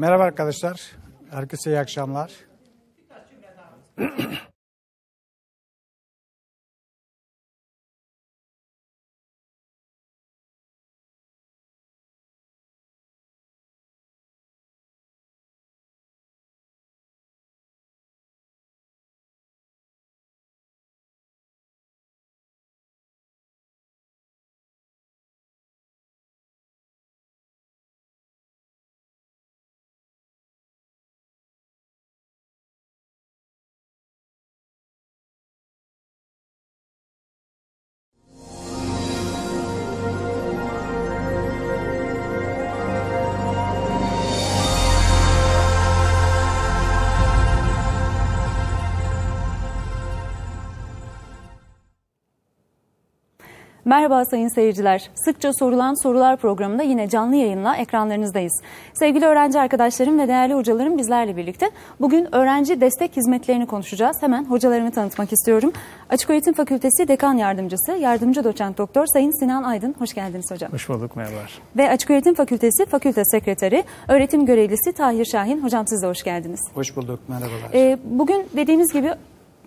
Merhaba arkadaşlar. Herkese iyi akşamlar. Merhaba sayın seyirciler. Sıkça sorulan sorular programında yine canlı yayınla ekranlarınızdayız. Sevgili öğrenci arkadaşlarım ve değerli hocalarım bizlerle birlikte bugün öğrenci destek hizmetlerini konuşacağız. Hemen hocalarımı tanıtmak istiyorum. Açık Öğretim Fakültesi Dekan Yardımcısı, Yardımcı Doçent Doktor Sayın Sinan Aydın. Hoş geldiniz hocam. Hoş bulduk, merhabalar. Ve Açık Öğretim Fakültesi Fakülte Sekreteri, Öğretim Görevlisi Tahir Şahin. Hocam siz de hoş geldiniz. Hoş bulduk, merhabalar. Ee, bugün dediğimiz gibi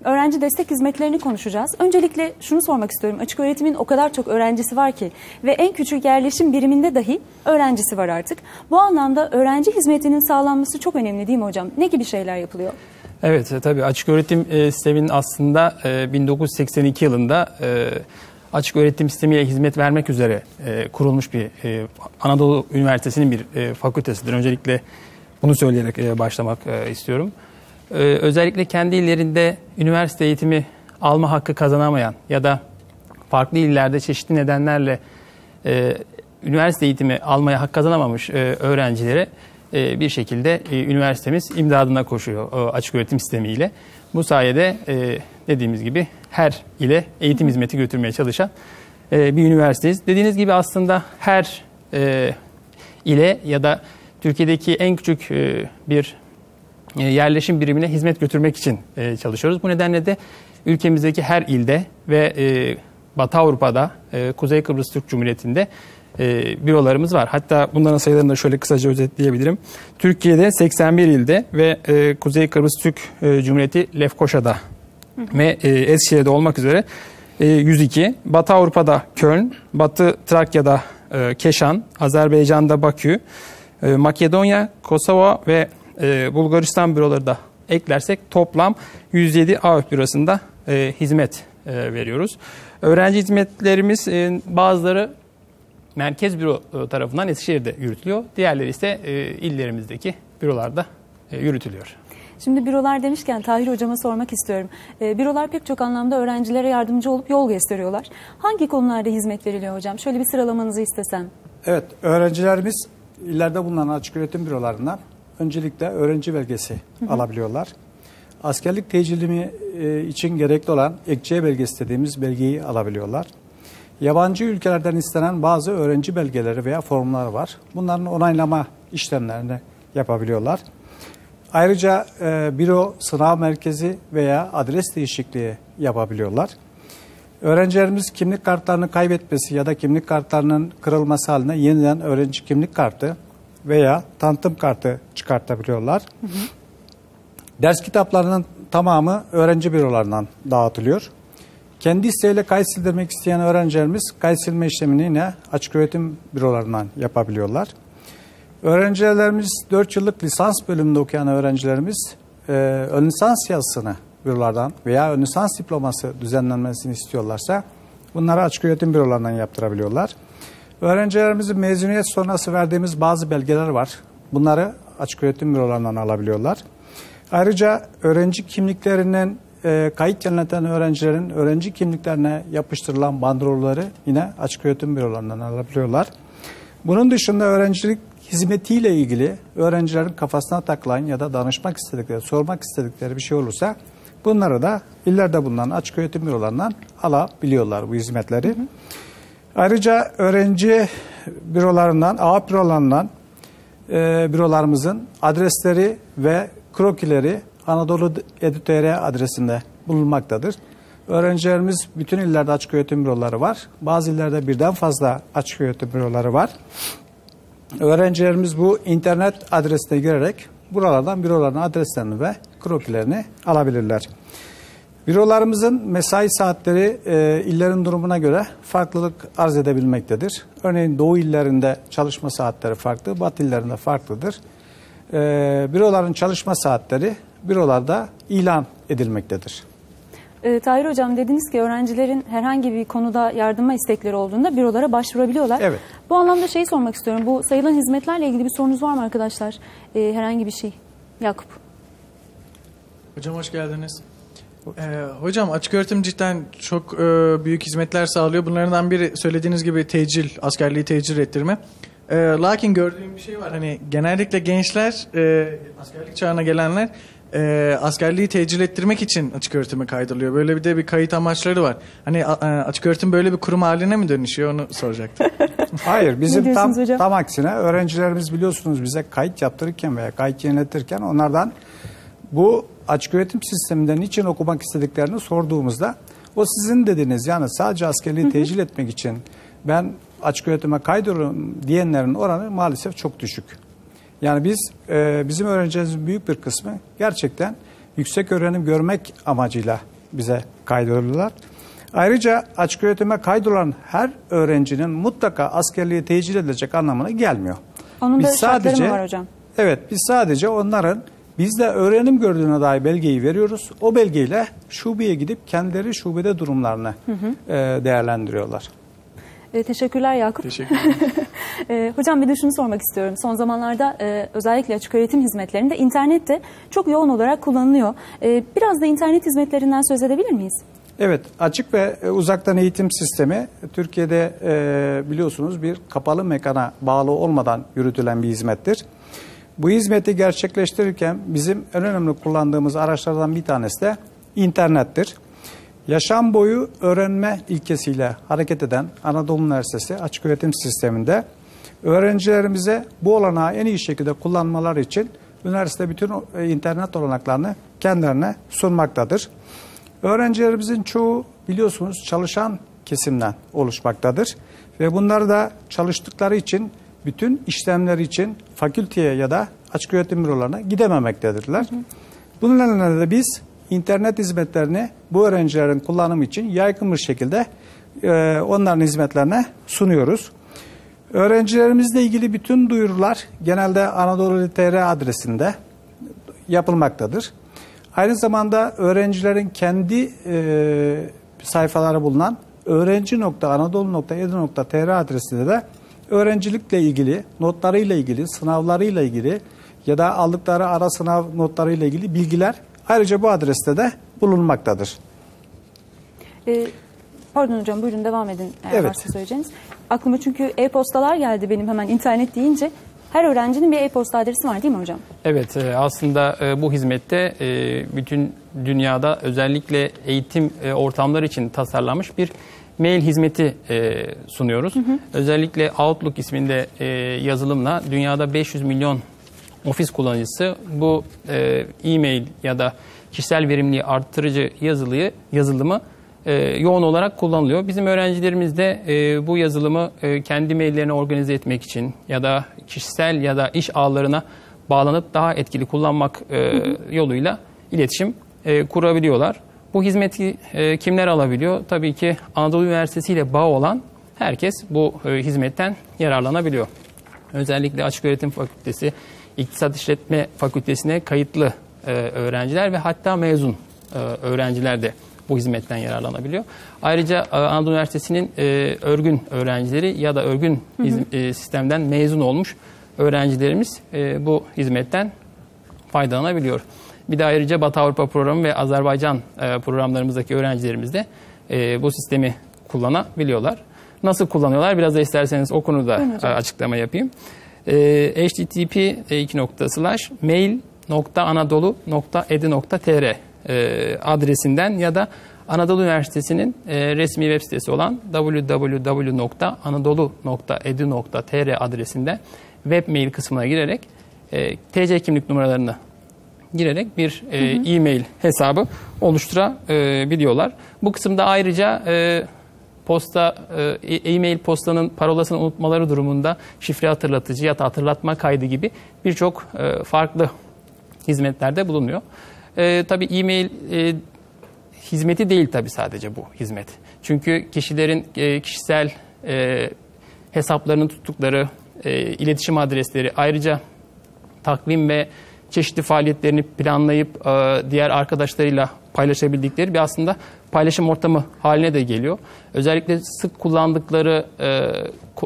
öğrenci destek hizmetlerini konuşacağız. Öncelikle şunu sormak istiyorum. Açık öğretimin o kadar çok öğrencisi var ki ve en küçük yerleşim biriminde dahi öğrencisi var artık. Bu anlamda öğrenci hizmetinin sağlanması çok önemli değil mi hocam? Ne gibi şeyler yapılıyor? Evet, e, tabii açık öğretim e, sisteminin aslında e, 1982 yılında e, açık öğretim sistemiyle hizmet vermek üzere kurulmuş bir Anadolu Üniversitesi'nin bir fakültesidir. Öncelikle bunu söyleyerek başlamak istiyorum. E, özellikle kendi illerinde üniversite eğitimi alma hakkı kazanamayan ya da farklı illerde çeşitli nedenlerle e, üniversite eğitimi almaya hak kazanamamış e, öğrencilere e, bir şekilde e, üniversitemiz imdadına koşuyor e, açık öğretim sistemiyle. Bu sayede e, dediğimiz gibi her ile eğitim hizmeti götürmeye çalışan e, bir üniversiteyiz. Dediğiniz gibi aslında her e, ile ya da Türkiye'deki en küçük e, bir yerleşim birimine hizmet götürmek için e, çalışıyoruz. Bu nedenle de ülkemizdeki her ilde ve e, Batı Avrupa'da, e, Kuzey Kıbrıs Türk Cumhuriyeti'nde e, bürolarımız var. Hatta bunların sayılarını da şöyle kısaca özetleyebilirim. Türkiye'de 81 ilde ve e, Kuzey Kıbrıs Türk e, Cumhuriyeti Lefkoşa'da ve e, Eskişehir'de olmak üzere e, 102. Batı Avrupa'da Köln, Batı Trakya'da e, Keşan, Azerbaycan'da Bakü, e, Makedonya, Kosova ve e, Bulgaristan büroları da eklersek toplam 107 AÖF bürosunda e, hizmet e, veriyoruz. Öğrenci hizmetlerimiz e, bazıları merkez büro e, tarafından Eskişehir'de yürütülüyor. Diğerleri ise e, illerimizdeki bürolarda e, yürütülüyor. Şimdi bürolar demişken Tahir hocama sormak istiyorum. E, bürolar pek çok anlamda öğrencilere yardımcı olup yol gösteriyorlar. Hangi konularda hizmet veriliyor hocam? Şöyle bir sıralamanızı istesem. Evet, öğrencilerimiz ileride bulunan açık öğretim bürolarından öncelikle öğrenci belgesi hı hı. alabiliyorlar. Askerlik tecilimi e, için gerekli olan ekçe belgesi dediğimiz belgeyi alabiliyorlar. Yabancı ülkelerden istenen bazı öğrenci belgeleri veya formlar var. Bunların onaylama işlemlerini yapabiliyorlar. Ayrıca e, büro sınav merkezi veya adres değişikliği yapabiliyorlar. Öğrencilerimiz kimlik kartlarını kaybetmesi ya da kimlik kartlarının kırılması halinde yeniden öğrenci kimlik kartı veya tanıtım kartı çıkartabiliyorlar. Ders kitaplarının tamamı öğrenci bürolarından dağıtılıyor. Kendi isteğiyle kayıt sildirmek isteyen öğrencilerimiz kayıt silme işlemini yine açık öğretim bürolarından yapabiliyorlar. Öğrencilerimiz 4 yıllık lisans bölümünde okuyan öğrencilerimiz e, ön lisans yazısını bürolardan veya ön lisans diploması düzenlenmesini istiyorlarsa bunları açık öğretim bürolarından yaptırabiliyorlar. Öğrencilerimizin mezuniyet sonrası verdiğimiz bazı belgeler var. Bunları açık öğretim bürolarından alabiliyorlar. Ayrıca öğrenci kimliklerinden e, kayıt yenileten öğrencilerin öğrenci kimliklerine yapıştırılan bandrolları yine açık öğretim bürolarından alabiliyorlar. Bunun dışında öğrencilik hizmetiyle ilgili öğrencilerin kafasına takılan ya da danışmak istedikleri, sormak istedikleri bir şey olursa bunları da illerde bulunan açık öğretim bürolarından alabiliyorlar bu hizmetleri. Hı hı. Ayrıca öğrenci bürolarından, A bürolarından e, bürolarımızın adresleri ve krokileri Anadolu Edu.tr adresinde bulunmaktadır. Öğrencilerimiz bütün illerde açık öğretim büroları var. Bazı illerde birden fazla açık öğretim büroları var. öğrencilerimiz bu internet adresine girerek buralardan büroların adreslerini ve krokilerini alabilirler. Bürolarımızın mesai saatleri e, illerin durumuna göre farklılık arz edebilmektedir. Örneğin Doğu illerinde çalışma saatleri farklı, Batı illerinde farklıdır. E, büroların çalışma saatleri bürolarda ilan edilmektedir. E, Tahir Hocam dediniz ki öğrencilerin herhangi bir konuda yardıma istekleri olduğunda bürolara başvurabiliyorlar. Evet. Bu anlamda şeyi sormak istiyorum. Bu sayılan hizmetlerle ilgili bir sorunuz var mı arkadaşlar? E, herhangi bir şey. Yakup. Hocam hoş geldiniz. Ee, hocam açık öğretim cidden çok e, büyük hizmetler sağlıyor. Bunlardan biri söylediğiniz gibi tecil, askerliği tecil ettirme. E, lakin gördüğüm bir şey var. Hani genellikle gençler, e, askerlik çağına gelenler e, askerliği tecil ettirmek için açık öğretime kaydırılıyor. Böyle bir de bir kayıt amaçları var. Hani a- a- açık öğretim böyle bir kurum haline mi dönüşüyor onu soracaktım. Hayır, bizim tam, hocam? tam aksine öğrencilerimiz biliyorsunuz bize kayıt yaptırırken veya kayıt yeniletirken onlardan bu açık öğretim sisteminden niçin okumak istediklerini sorduğumuzda o sizin dediğiniz yani sadece askerliği tecil etmek için ben açık öğretime kaydolurum diyenlerin oranı maalesef çok düşük. Yani biz e, bizim öğrencilerimizin büyük bir kısmı gerçekten yüksek öğrenim görmek amacıyla bize kaydolurlar. Ayrıca açık öğretime kaydolan her öğrencinin mutlaka askerliği tecil edilecek anlamına gelmiyor. Onun da şartları mı var hocam? Evet biz sadece onların bizde öğrenim gördüğüne dair belgeyi veriyoruz. O belgeyle şubeye gidip kendileri şubede durumlarını e, değerlendiriyorlar. E, teşekkürler Yakup. Teşekkür ederim. E, hocam bir de şunu sormak istiyorum. Son zamanlarda e, özellikle açık öğretim hizmetlerinde internet de çok yoğun olarak kullanılıyor. E, biraz da internet hizmetlerinden söz edebilir miyiz? Evet, açık ve e, uzaktan eğitim sistemi Türkiye'de e, biliyorsunuz bir kapalı mekana bağlı olmadan yürütülen bir hizmettir. Bu hizmeti gerçekleştirirken bizim en önemli kullandığımız araçlardan bir tanesi de internettir. Yaşam boyu öğrenme ilkesiyle hareket eden Anadolu Üniversitesi açık öğretim sisteminde öğrencilerimize bu olanağı en iyi şekilde kullanmaları için üniversite bütün e, internet olanaklarını kendilerine sunmaktadır. Öğrencilerimizin çoğu biliyorsunuz çalışan kesimden oluşmaktadır. Ve bunlar da çalıştıkları için bütün işlemleri için fakülteye ya da açık öğretim bürolarına gidememektedirler. Bunun nedenle de biz internet hizmetlerini bu öğrencilerin kullanımı için yaygın bir şekilde e, onların hizmetlerine sunuyoruz. Öğrencilerimizle ilgili bütün duyurular genelde Anadolu TR adresinde yapılmaktadır. Aynı zamanda öğrencilerin kendi e, sayfaları bulunan öğrenci.anadolu.edu.tr adresinde de öğrencilikle ilgili, notlarıyla ilgili, sınavlarıyla ilgili ya da aldıkları ara sınav notlarıyla ilgili bilgiler ayrıca bu adreste de bulunmaktadır. E, pardon hocam buyurun devam edin eğer Evet. varsa söyleyeceğiniz. Aklıma çünkü e-postalar geldi benim hemen internet deyince. Her öğrencinin bir e-posta adresi var değil mi hocam? Evet e, aslında e, bu hizmette e, bütün dünyada özellikle eğitim ortamları için tasarlanmış bir mail hizmeti e, sunuyoruz. Özellikle Outlook isminde e, yazılımla dünyada 500 milyon ofis kullanıcısı bu e, e-mail ya da kişisel verimliliği arttırıcı yazılıyı yazılımı e, yoğun olarak kullanılıyor. Bizim öğrencilerimiz de e, bu yazılımı e, kendi maillerini organize etmek için ya da kişisel ya da iş ağlarına bağlanıp daha etkili kullanmak e, yoluyla iletişim e, kurabiliyorlar. Bu hizmeti e, kimler alabiliyor? Tabii ki Anadolu Üniversitesi ile bağ olan herkes bu e, hizmetten yararlanabiliyor. Özellikle Açık Öğretim Fakültesi, İktisat İşletme Fakültesine kayıtlı e, öğrenciler ve hatta mezun e, öğrenciler de bu hizmetten yararlanabiliyor. Ayrıca e, Anadolu Üniversitesi'nin e, örgün öğrencileri ya da örgün hizm- e, sistemden mezun olmuş öğrencilerimiz e, bu hizmetten faydalanabiliyor. Bir de ayrıca Batı Avrupa programı ve Azerbaycan e, programlarımızdaki öğrencilerimiz de e, bu sistemi kullanabiliyorlar. Nasıl kullanıyorlar? Biraz da isterseniz o konuda e, açıklama yapayım. Http mail.anadolu.edu.tr adresinden ya da Anadolu Üniversitesi'nin resmi web sitesi olan www.anadolu.edu.tr adresinden web mail kısmına girerek TC kimlik numaralarını girerek bir e, e-mail hesabı oluşturabiliyorlar. Bu kısımda ayrıca e, posta, e, e-mail postanın parolasını unutmaları durumunda şifre hatırlatıcı ya da hatırlatma kaydı gibi birçok e, farklı hizmetlerde bulunuyor. E, tabii e-mail e, hizmeti değil tabii sadece bu hizmet. Çünkü kişilerin e, kişisel e, hesaplarını tuttukları e, iletişim adresleri ayrıca takvim ve çeşitli faaliyetlerini planlayıp e, diğer arkadaşlarıyla paylaşabildikleri bir aslında paylaşım ortamı haline de geliyor. Özellikle sık kullandıkları e,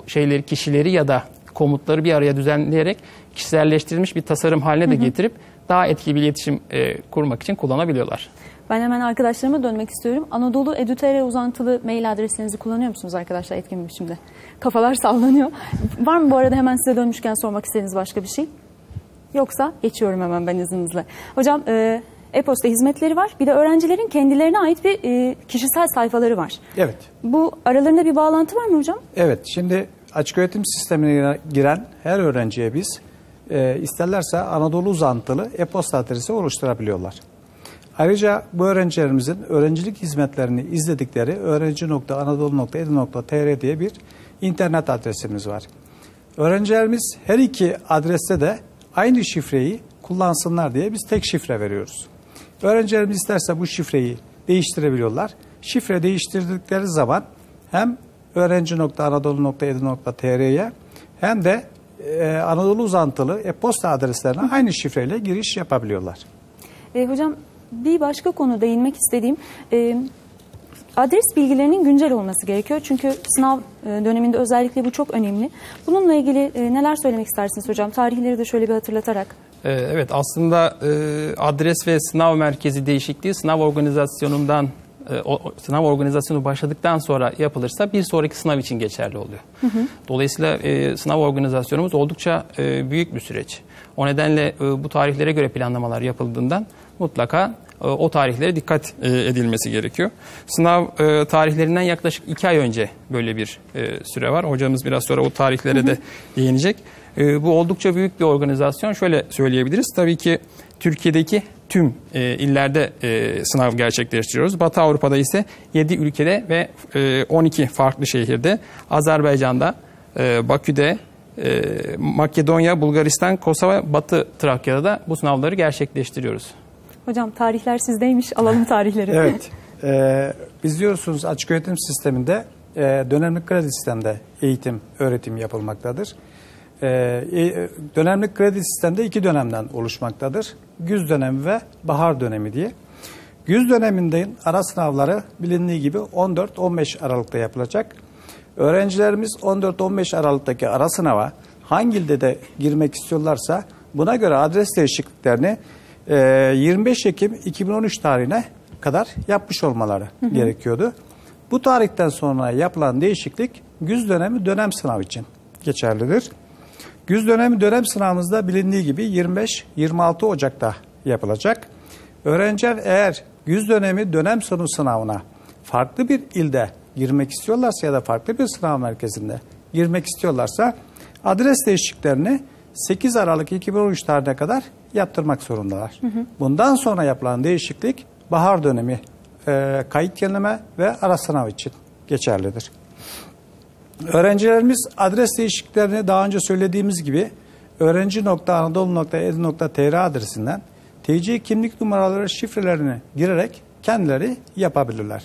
şeyleri, kişileri ya da komutları bir araya düzenleyerek kişiselleştirilmiş bir tasarım haline de getirip daha etkili bir iletişim e, kurmak için kullanabiliyorlar. Ben hemen arkadaşlarıma dönmek istiyorum. Anadolu Edutr uzantılı mail adreslerinizi kullanıyor musunuz arkadaşlar etkin bir biçimde? Kafalar sallanıyor. Var mı bu arada hemen size dönmüşken sormak istediğiniz başka bir şey? Yoksa geçiyorum hemen ben izninizle. Hocam e, e-posta hizmetleri var. Bir de öğrencilerin kendilerine ait bir e, kişisel sayfaları var. Evet. Bu aralarında bir bağlantı var mı hocam? Evet, şimdi açık öğretim sistemine giren her öğrenciye biz e, isterlerse Anadolu uzantılı e-posta adresi oluşturabiliyorlar. Ayrıca bu öğrencilerimizin öğrencilik hizmetlerini izledikleri öğrenci.anadolu.edu.tr diye bir internet adresimiz var. Öğrencilerimiz her iki adreste de aynı şifreyi kullansınlar diye biz tek şifre veriyoruz. Öğrencilerimiz isterse bu şifreyi değiştirebiliyorlar. Şifre değiştirdikleri zaman hem öğrenci.anadolu.edu.tr'ye hem de e, Anadolu uzantılı e-posta adreslerine aynı şifreyle giriş yapabiliyorlar. E, hocam bir başka konu değinmek istediğim e, adres bilgilerinin güncel olması gerekiyor. Çünkü sınav e, döneminde özellikle bu çok önemli. Bununla ilgili e, neler söylemek istersiniz hocam? Tarihleri de şöyle bir hatırlatarak. Ee, Evet aslında e, adres ve sınav merkezi değişikliği sınav organizasyonundan e, o- sınav organizasyonu başladıktan sonra yapılırsa bir sonraki sınav için geçerli oluyor. Dolayısıyla e, sınav organizasyonumuz oldukça e, büyük bir süreç. O nedenle e, bu tarihlere göre planlamalar yapıldığından mutlaka e, o tarihlere dikkat e, edilmesi gerekiyor. Sınav e, tarihlerinden yaklaşık iki ay önce böyle bir süre var. Hocamız biraz sonra o tarihlere de değinecek. Bu oldukça büyük bir organizasyon. Şöyle söyleyebiliriz. Tabii ki Türkiye'deki tüm illerde sınav gerçekleştiriyoruz. Batı Avrupa'da ise 7 ülkede ve e, 12 farklı şehirde. Azerbaycan'da, Bakü'de, Makedonya, Bulgaristan, Kosova, Batı Trakya'da da bu sınavları gerçekleştiriyoruz. Hocam tarihler sizdeymiş. Alalım tarihleri. Evet. Ee, biz diyorsunuz açık öğretim sisteminde e, dönemlik kredi sistemde eğitim, öğretim yapılmaktadır. Ee, e, dönemlik kredi sistemde iki dönemden oluşmaktadır. Güz dönemi ve bahar dönemi diye. Güz döneminde ara sınavları bilindiği gibi 14-15 Aralık'ta yapılacak. Öğrencilerimiz 14-15 Aralık'taki ara sınava hangi ilde de girmek istiyorlarsa buna göre adres değişikliklerini e, 25 Ekim 2013 tarihine kadar yapmış olmaları gerekiyordu. Bu tarihten sonra yapılan değişiklik güz dönemi dönem sınav için geçerlidir. Güz dönemi dönem sınavımızda bilindiği gibi 25-26 Ocak'ta yapılacak. Öğrenciler eğer güz dönemi dönem sonu sınavına farklı bir ilde girmek istiyorlarsa ya da farklı bir sınav merkezinde girmek istiyorlarsa adres değişikliklerini 8 Aralık 2013 tarihine kadar yaptırmak zorundalar. Bundan sonra yapılan değişiklik bahar dönemi e, kayıt yenileme ve ara sınav için geçerlidir. Öğrencilerimiz adres değişikliklerini daha önce söylediğimiz gibi öğrenci.anadolu.edu.tr adresinden TC kimlik numaraları şifrelerini girerek kendileri yapabilirler.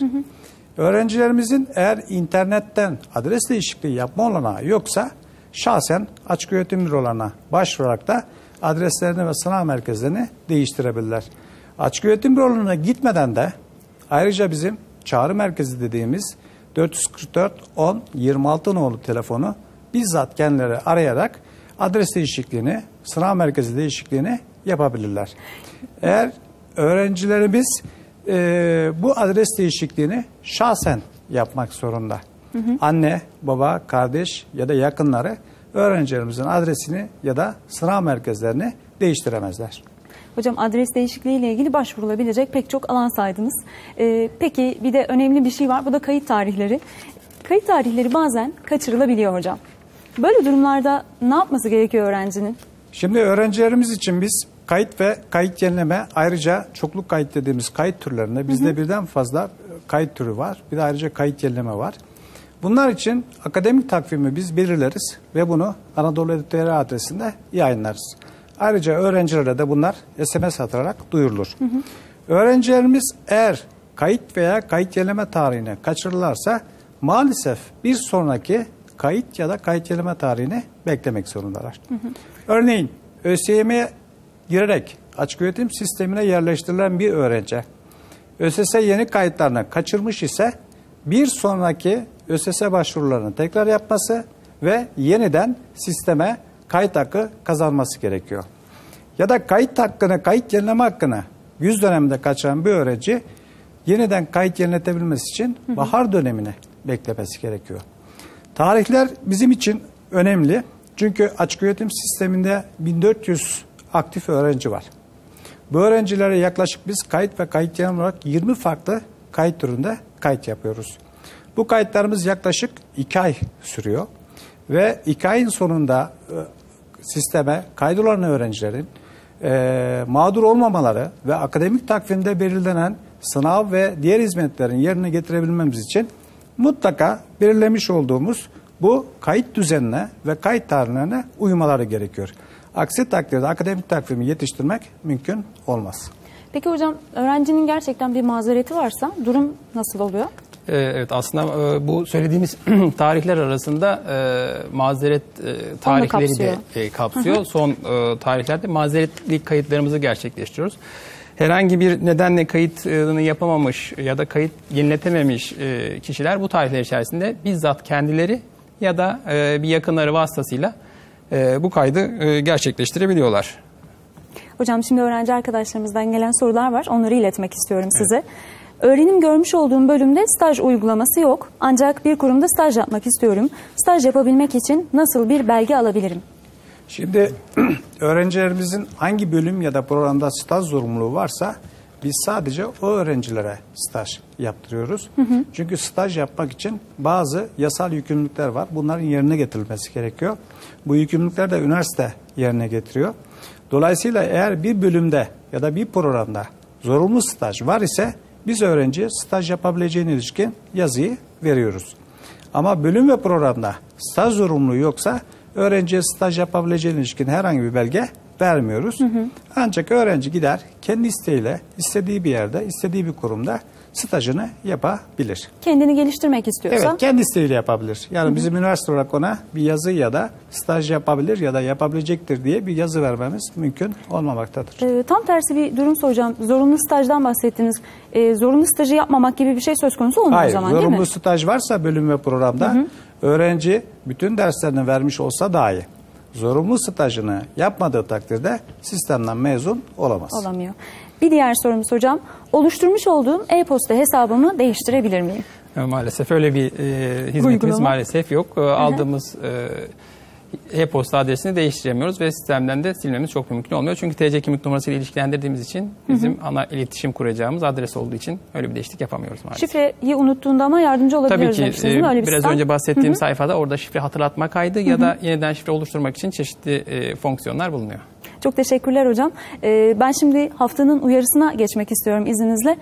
Öğrencilerimizin eğer internetten adres değişikliği yapma olanağı yoksa şahsen açık öğretim bürolarına başvurarak da adreslerini ve sınav merkezlerini değiştirebilirler. Açık öğretim bürolarına gitmeden de ayrıca bizim çağrı merkezi dediğimiz 444 10 26 nolu telefonu bizzat kendileri arayarak adres değişikliğini, sınav merkezi değişikliğini yapabilirler. Eğer öğrencilerimiz e, bu adres değişikliğini şahsen yapmak zorunda. Anne, baba, kardeş ya da yakınları öğrencilerimizin adresini ya da sınav merkezlerini değiştiremezler. Hocam adres değişikliği ile ilgili başvurulabilecek pek çok alan saydınız. Ee, peki bir de önemli bir şey var. Bu da kayıt tarihleri. Kayıt tarihleri bazen kaçırılabiliyor hocam. Böyle durumlarda ne yapması gerekiyor öğrencinin? Şimdi öğrencilerimiz için biz kayıt ve kayıt yenileme ayrıca çokluk kayıt dediğimiz kayıt türlerinde bizde birden fazla kayıt türü var. Bir de ayrıca kayıt yenileme var. Bunlar için akademik takvimi biz belirleriz ve bunu Anadolu Editörü adresinde yayınlarız. Ayrıca öğrencilere de bunlar SMS atarak duyurulur. Öğrencilerimiz eğer kayıt veya kayıt yenileme tarihini kaçırırlarsa maalesef bir sonraki kayıt ya da kayıt yenileme tarihini beklemek zorundalar. Örneğin ÖSYM'ye girerek açık öğretim sistemine yerleştirilen bir öğrenci ÖSS yeni kayıtlarını kaçırmış ise bir sonraki ÖSS başvurularını tekrar yapması ve yeniden sisteme kayıt hakkı kazanması gerekiyor. Ya da kayıt hakkını, kayıt yenileme hakkını 100 dönemde kaçıran bir öğrenci yeniden kayıt yeniletebilmesi için bahar dönemini beklemesi gerekiyor. Tarihler bizim için önemli. Çünkü açık öğretim sisteminde 1400 aktif öğrenci var. Bu öğrencilere yaklaşık biz kayıt ve kayıt yenileme olarak 20 farklı kayıt türünde kayıt yapıyoruz. Bu kayıtlarımız yaklaşık 2 ay sürüyor. Ve 2 ayın sonunda e, sisteme kaydolan öğrencilerin e, mağdur olmamaları ve akademik takvimde belirlenen sınav ve diğer hizmetlerin yerine getirebilmemiz için mutlaka belirlemiş olduğumuz bu kayıt düzenine ve kayıt tarihlerine uymaları gerekiyor. Aksi takdirde akademik takvimi yetiştirmek mümkün olmaz. Peki hocam öğrencinin gerçekten bir mazereti varsa durum nasıl oluyor? Ee, Evet aslında e, bu söylediğimiz tarihler arasında e, mazeret e, tarihleri de kapsıyor. e, kapsıyor. Son e, tarihlerde mazeretli kayıtlarımızı gerçekleştiriyoruz. Herhangi bir nedenle kayıtını yapamamış ya da kayıt yeniletememiş kişiler bu tarihler içerisinde bizzat kendileri ya da bir yakınları vasıtasıyla bu kaydı gerçekleştirebiliyorlar. Hocam şimdi öğrenci arkadaşlarımızdan gelen sorular var. Onları iletmek istiyorum size. Öğrenim görmüş olduğum bölümde staj uygulaması yok. Ancak bir kurumda staj yapmak istiyorum. Staj yapabilmek için nasıl bir belge alabilirim? Şimdi öğrencilerimizin hangi bölüm ya da programda staj zorunluluğu varsa biz sadece o öğrencilere staj yaptırıyoruz. Çünkü staj yapmak için bazı yasal yükümlülükler var. Bunların yerine getirilmesi gerekiyor. Bu yükümlülükler de üniversite yerine getiriyor. Dolayısıyla eğer bir bölümde ya da bir programda zorunlu staj var ise biz öğrenciye staj yapabileceğine ilişkin yazıyı veriyoruz. Ama bölüm ve programda staj zorunluluğu yoksa öğrenciye staj yapabileceğine ilişkin herhangi bir belge vermiyoruz. Ancak öğrenci gider kendi isteğiyle istediği bir yerde, istediği bir kurumda stajını yapabilir. Kendini geliştirmek istiyorsa Evet, kendi isteğiyle yapabilir. Yani bizim üniversite olarak ona bir yazı ya da staj yapabilir ya da yapabilecektir diye bir yazı vermemiz mümkün olmamaktadır. e, tam tersi bir durum soracağım. Zorunlu stajdan bahsettiniz. E, zorunlu stajı yapmamak gibi bir şey söz konusu olmuyor Hayır, o zaman değil mi? zorunlu staj varsa bölüm ve programda öğrenci bütün derslerini vermiş olsa dahi zorunlu stajını yapmadığı takdirde sistemden mezun olamaz. Olamıyor. Bir diğer sorumuz hocam. Oluşturmuş olduğum e-posta hesabımı değiştirebilir miyim? E, Maalesef öyle bir e, hizmetimiz Uygulama. maalesef yok. E, aldığımız e, e-posta adresini değiştiremiyoruz ve sistemden de silmemiz çok mümkün olmuyor. Çünkü TC kimlik numarasıyla ilişkilendirdiğimiz için bizim ana iletişim kuracağımız adres olduğu için öyle bir değişiklik yapamıyoruz maalesef. Şifreyi unuttuğunda ama yardımcı Tabii olabiliyoruz ki mi? e, Öyle bir biraz sistem. önce bahsettiğim sayfada orada şifre hatırlatma kaydı ya da yeniden şifre oluşturmak için çeşitli e, fonksiyonlar bulunuyor. Çok teşekkürler hocam. Ee, ben şimdi haftanın uyarısına geçmek istiyorum izninizle.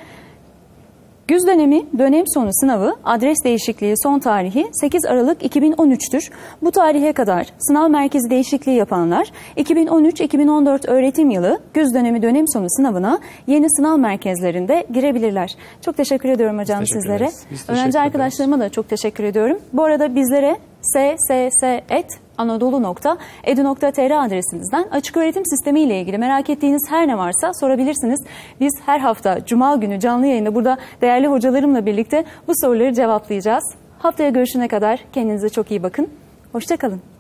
Güz dönemi dönem sonu sınavı adres değişikliği son tarihi 8 Aralık 2013'tür. Bu tarihe kadar sınav merkezi değişikliği yapanlar 2013-2014 öğretim yılı güz dönemi dönem sonu sınavına yeni sınav merkezlerinde girebilirler. Çok teşekkür ediyorum hocam teşekkür sizlere. Öğrenci arkadaşlarıma da çok teşekkür ediyorum. Bu arada bizlere sss.anadolu.edu.tr adresimizden açık öğretim sistemi ile ilgili merak ettiğiniz her ne varsa sorabilirsiniz. Biz her hafta Cuma günü canlı yayında burada değerli hocalarımla birlikte bu soruları cevaplayacağız. Haftaya görüşene kadar kendinize çok iyi bakın. Hoşçakalın.